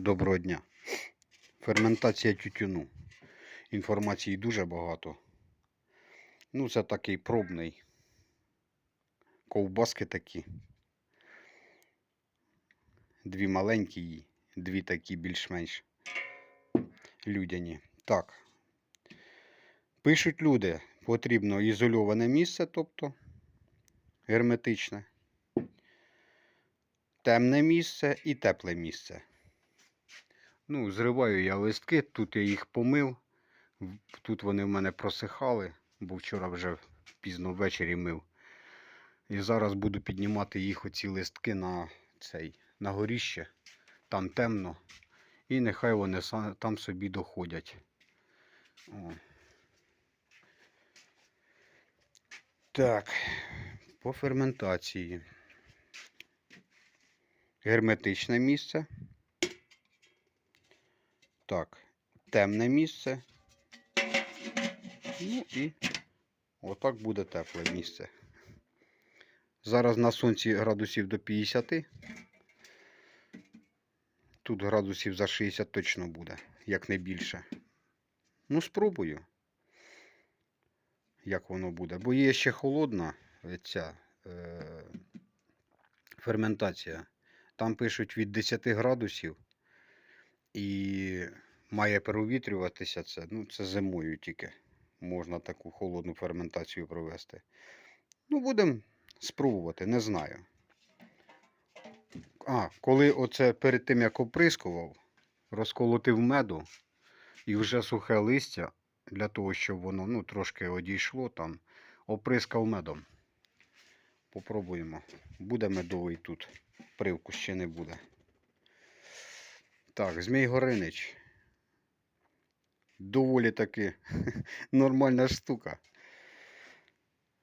Доброго дня. Ферментація тютюну. Інформації дуже багато. Ну, це такий пробний. Ковбаски такі. Дві маленькі, дві такі більш-менш людяні. Так. Пишуть люди, потрібно ізольоване місце, тобто герметичне, темне місце і тепле місце. Ну, зриваю я листки, тут я їх помив. Тут вони в мене просихали, бо вчора вже пізно ввечері мив. І зараз буду піднімати їх оці листки на цей на горіще. Там темно. І нехай вони там собі доходять. О. Так, по ферментації. Герметичне місце. Так, темне місце. Ну і отак буде тепле місце. Зараз на сонці градусів до 50. Тут градусів за 60 точно буде, як не більше. Ну, спробую, як воно буде. Бо є ще холодна ця е, ферментація. Там пишуть від 10 градусів і має перевітрюватися це. Ну, це зимою тільки можна таку холодну ферментацію провести. Ну, будемо спробувати, не знаю. А, коли оце перед тим, як оприскував, розколотив меду і вже сухе листя, для того, щоб воно ну, трошки одійшло там, оприскав медом. Попробуємо. Буде медовий тут. Привкус ще не буде. Так, Змій Горинич. Доволі таки нормальна штука.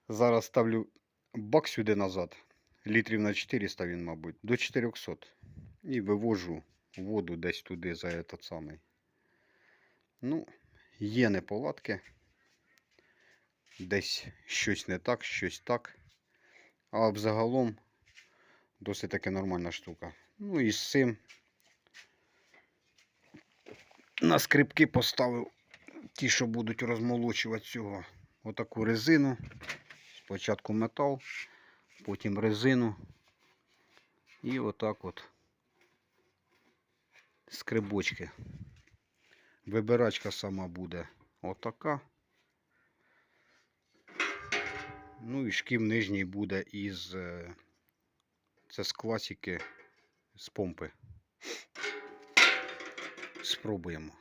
Зараз ставлю бак сюди назад. Літрів на 400 він, мабуть, до 400. І вивожу воду десь туди за этот самий. Ну, є неполадки. Десь щось не так, щось так. А взагалом досить таки нормальна штука. Ну і з цим на скрипки поставив ті, що будуть розмолочувати цього. Отаку резину. Спочатку метал, потім резину. І отак от скрибочки. Вибирачка сама буде отака. Ну і шків нижній буде із е, це з класики з помпи. Спробуємо.